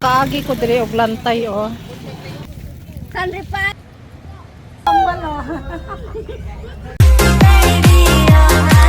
Kaagi ko diri og lantay oh. Sandri pa. Ini parking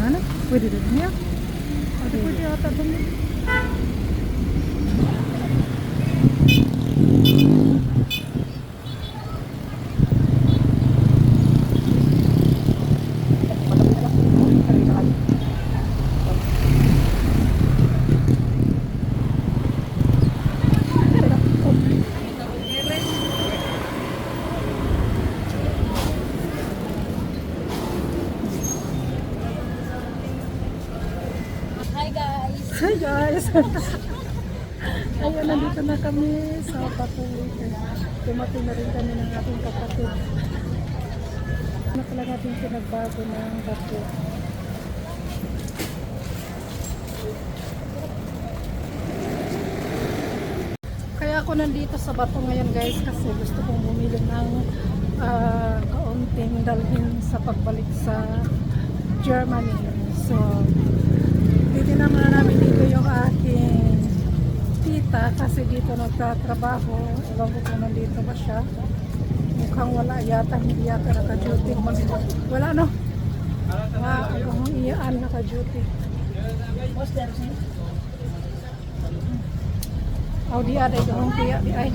mana? Pwede din niya. Pwede pwede ata guys. Ayun, nandito na kami sa Patuloy. Dumating na rin kami ng ating kapatid. Ano pala natin pinagbago ng bato? Kaya ako nandito sa bato ngayon guys kasi gusto kong bumili ng ah, kaunting dalhin sa pagbalik sa Germany. So, titignan muna namin dito yung aking tita kasi dito nagtatrabaho. Ewan ko kung nandito ba siya. Mukhang wala yata, hindi yata naka-duty. Wala no? Wow, yung iyaan naka-duty. Aw di ada yung tiya di ay.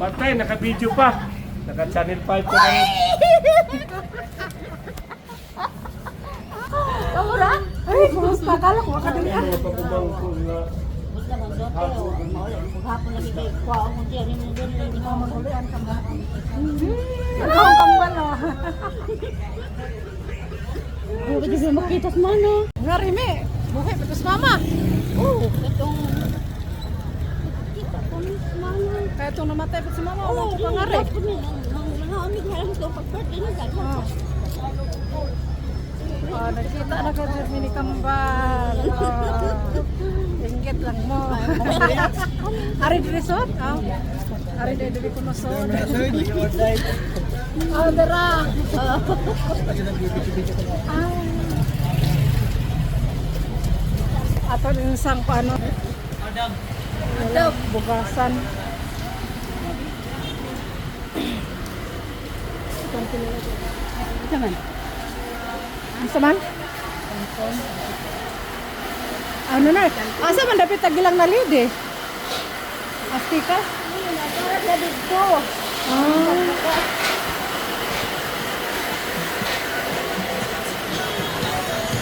Patay, naka-video pa. Naka-channel 5 ko na rin. Kamu ra? Ay, kumusta ka lang? Waka dali ah. Mga pagubang ko na Basta man doon pero maulan maghapon lagi kay kuha mo diyan ni mo doon ni mo. Mamulian ka ba? Ano ang kambalo? Buti kasi makita sa mano. Nga rime, buhay pa sa mama. Oh, itong kita ko ni sa mano. Kaya itong namatay pa si mama, Oh, wala ko yung pangari. dapat ni nang nang amig halang ko pag-birthday na gano'n. Ah. Ah, nakita na ka Jeremy ni Kambal. Ah, inggit lang mo. Ari di resort? Ah. Ari di di ko no so. Ah, dara. Ah. Ato din sang paano? Adam. Bugasan. Saman. Asa man? Ano na? Asa man dapat tagilang na lead eh? Astika? Ada dito. Ah.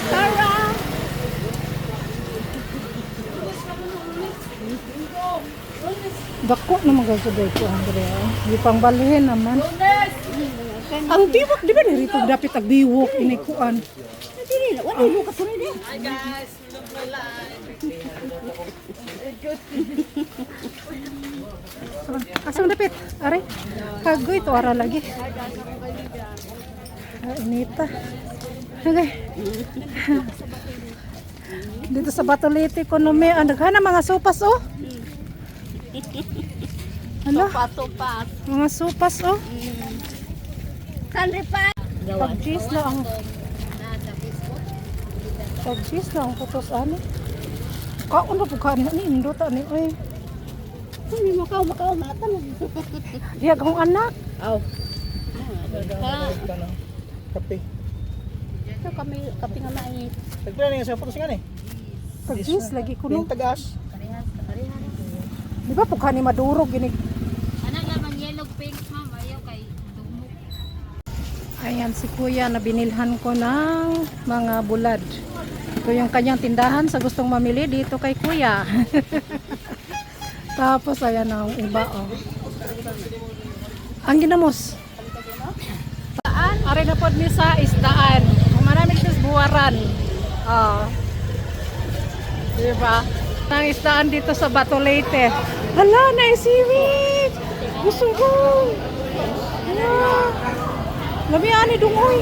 Tara. Dako naman ka sa ko, Andrea. Di pang balhin naman. Ang biwok, di ba nirito dapat ang biwok inikuan? Dili na wala mo kasunod eh. Asa man dapat? Aray, kagoy to ara lagi. Ah, inita. Okay. Dito sa Batolete Economy, ang daghana mga sopas oh. Ano? Pato-pat. Mga sopas oh. Sandri pa. Pag cheese na ang pag cheese na ang kutos ano. Kaon na pagkaan na ni indota ni oy. Hindi mo ka makaw mata mo. Diya kong anak. Aw. Ha, kape. ito kami kapi nga mainit. Nagpila na sa photos nga ni. Pag cheese lagi kuno. tagas. Parehas, parehas. Di ba pagkaan ni madurog gini. Anak naman yellow pink ma'am, ayaw kay dumok. Ayan si kuya na binilhan ko ng mga bulad. Ito yung kanyang tindahan sa gustong mamili dito kay kuya. Tapos ayan ang iba oh. Ang ginamos. Saan? Ari na pod mi sa isdaan. Marami sa buwaran. Oh. Diba? Ang isdaan dito sa Bato Leyte. Hala, na seaweed! Gusto ko! Hala! Labi ani dungoy.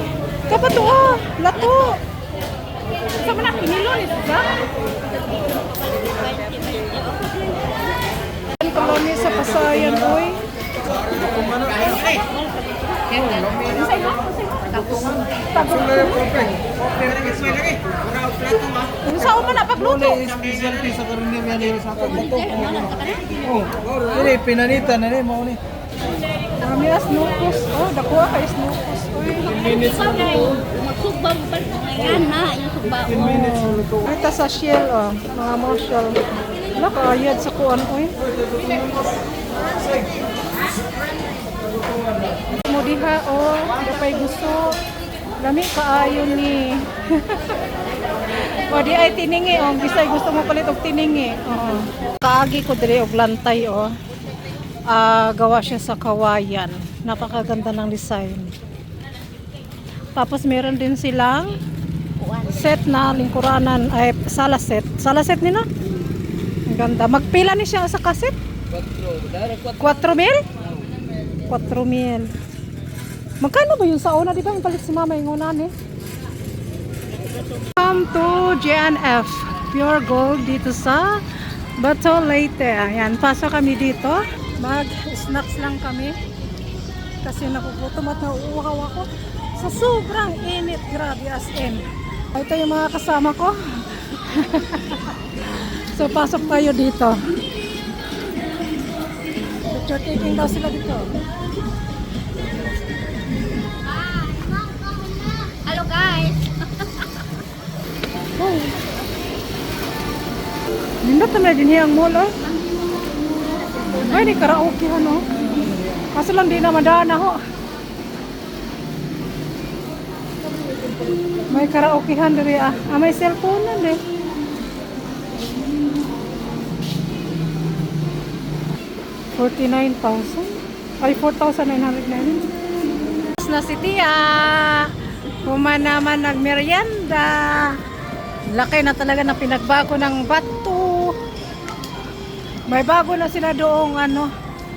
Kapat to ah, lato. Sa mana kinilon ito ba? Ang koloni sa Pasayan, oy. Ano sa uma na pagluto? Specialty sa karunya yan yung sa pagbuto. Oh, ini pinanita na ni mao ni. Marami na snukos. Oh, dakuha kay snukos. Uy. Magsugba mo pa ngayon na, yung sugba mo. Ito sa shell, oh. Mga moshel. Wala ka ayad sa kuan, oy. Mo diha, oh. Kapay gusto. Lami kaayo ni. o di ay tiningi, oh. Bisay gusto mo palit og tiningi. Oh. Kaagi ko dire og lantay, oh. Ah, gawa siya sa kawayan. Napakaganda ng design. Tapos meron din silang set na lingkuranan ay sala set. Sala set nila. Ang ganda. Magpila ni siya sa kaset? 4 mil? 4 mil. Magkano ba yung sa una? Di ba yung palit si mama yung una ni? Welcome to JNF Pure Gold dito sa Bato Leyte. Ayan, pasok kami dito. Mag-snacks lang kami. Kasi nakugutom at nauuhaw ako sa sobrang init. Grabe as in. Ito yung mga kasama ko. so, pasok tayo dito. Picture taking daw sila dito. Hello guys! Oh. Nindot na din hiyang mall, oh. Ay, di karaoke, ano. Kaso lang di na madana, ho. May karaokehan diri ah. Ah, may cellphone na din. Forty-nine thousand? Ay, four thousand nine hundred na si Tia. Kuma naman. Laki na talaga na pinagbago ng bato. May bago na sila doong ano.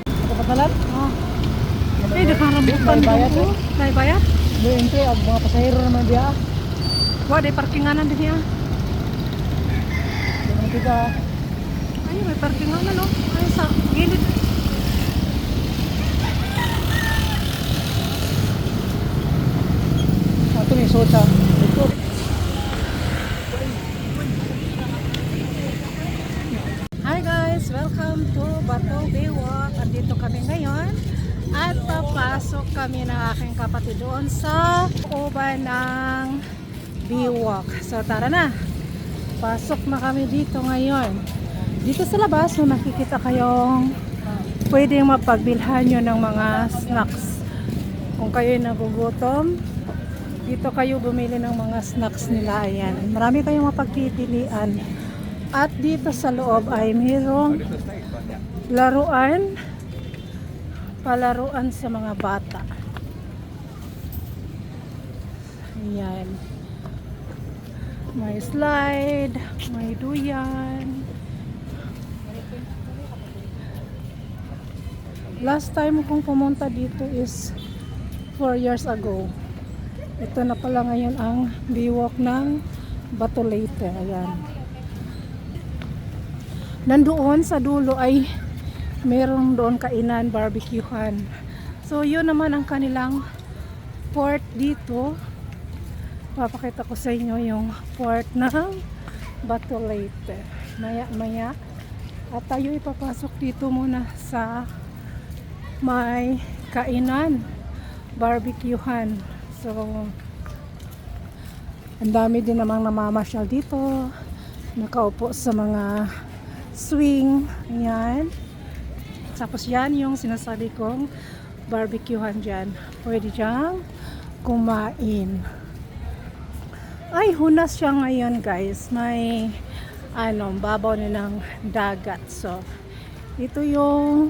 Kapatalan? Oh. Eh, di parang bukan May bayad, dito. May bayad? Do entry ang mga pasahero naman diya. Wa, di parkinganan din niya. Man kita. Ay, may parkinganan, no? Ay, sa gilid. Ato ni soda. Ito. Hi guys! Welcome to Bato Baywalk. Andito kami ngayon at papasok kami ng aking kapatid doon sa uban ng Baywalk. So tara na! Pasok na kami dito ngayon. Dito sa labas, may makikita kayong pwedeng mapagbilhan nyo ng mga snacks. Kung kayo'y nagugutom, dito kayo bumili ng mga snacks nila. Ayan. Marami kayong mapagpipilian. At dito sa loob ay mayroong laruan, palaruan sa mga bata. Ayan. May slide, may duyan. Last time kong pumunta dito is 4 years ago. Ito na pala ngayon ang biwok ng Bato Leyte. Ayan. Nandoon sa dulo ay meron doon kainan, barbecuehan. So yun naman ang kanilang port dito. Papakita ko sa inyo yung port ng Bato Leyte. Maya maya. At tayo ipapasok dito muna sa may kainan, barbecuehan. So, ang dami din namang namamasyal dito. Nakaupo sa mga swing. Ayan. Tapos yan yung sinasabi kong barbecuehan dyan. Pwede dyan kumain. Ay, hunas siya ngayon guys. May ano, babaw na ng dagat. So, ito yung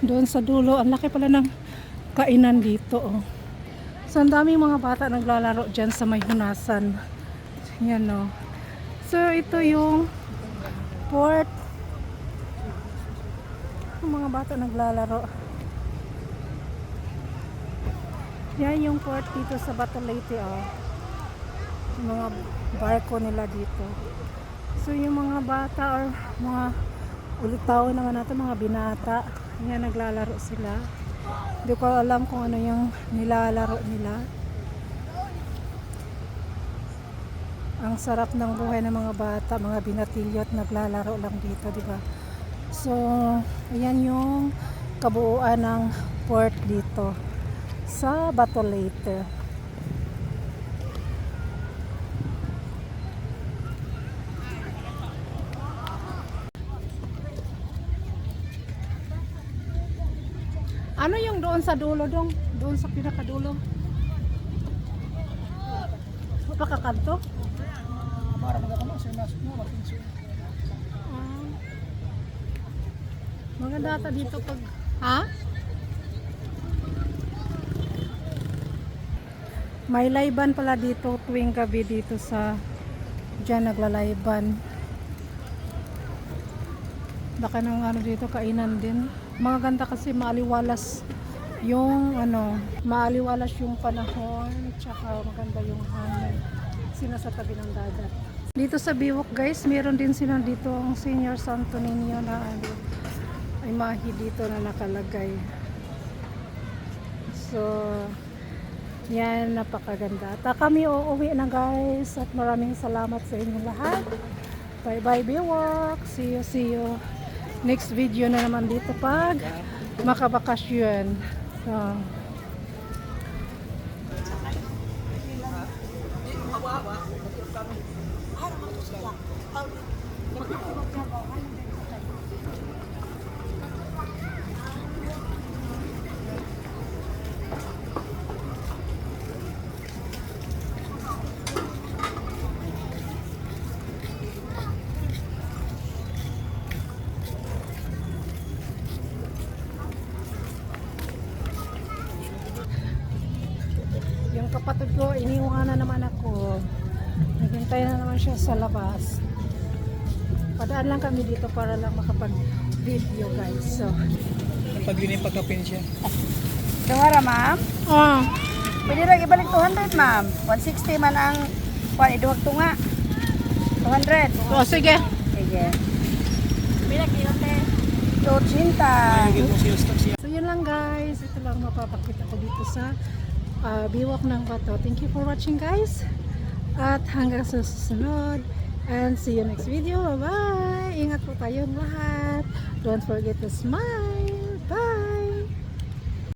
doon sa dulo. Ang laki pala ng kainan dito. Oh. So, ang daming mga bata naglalaro dyan sa may hunasan. Yan o. So, ito yung port. Yung mga bata naglalaro. Yan yung port dito sa Bato Leyte. Oh. Yung mga barko nila dito. So, yung mga bata or mga ulit tao naman natin, mga binata. Yan, naglalaro sila. Hindi ko alam kung ano yung nilalaro nila. Ang sarap ng buhay ng mga bata, mga binatilyo at naglalaro lang dito, di ba? So, ayan yung kabuuan ng port dito sa Bato Leyte. Ano yung doon sa dulo dong? Doon sa pinakadulo? Mapakakanto? Para magkakama, siya nasok mo, matinso. Ah. Maganda ata dito pag... Ha? May layban pala dito tuwing gabi dito sa... Diyan naglalayban. Baka nang ano dito, kainan din. Mga ganda kasi maaliwalas yung ano, maaliwalas yung panahon, tsaka maganda yung hangin. Sina sa tabi ng dagat. Dito sa Biwok guys, meron din sila dito ang Senior Santo Niño na ano, ay mahi dito na nakalagay. So, yan, napakaganda. At kami uuwi na guys at maraming salamat sa inyo lahat. Bye bye Biwok. See you, see you. Next video na naman dito pag makabakasyon. So, yung kapatid ko, iniwan na naman ako. Naghintay na naman siya sa labas. Padaan lang kami dito para lang makapag-video guys. So, Pag yun yung pagkapin siya. Dungara, ma'am. oh, Pwede rin ibalik 200, ma'am. 160 man ang kuan iduhag tunga. 200. oh sige. Sige. Bila kilo te. 280. Gito siya stock siya. So yun lang guys. Ito lang mapapakita ko dito sa ah, Biwak ng Bato. Thank you for watching guys. At hanggang sa susunod. And see you next video. Bye-bye. Ingat po tayong lahat. Don't forget to smile.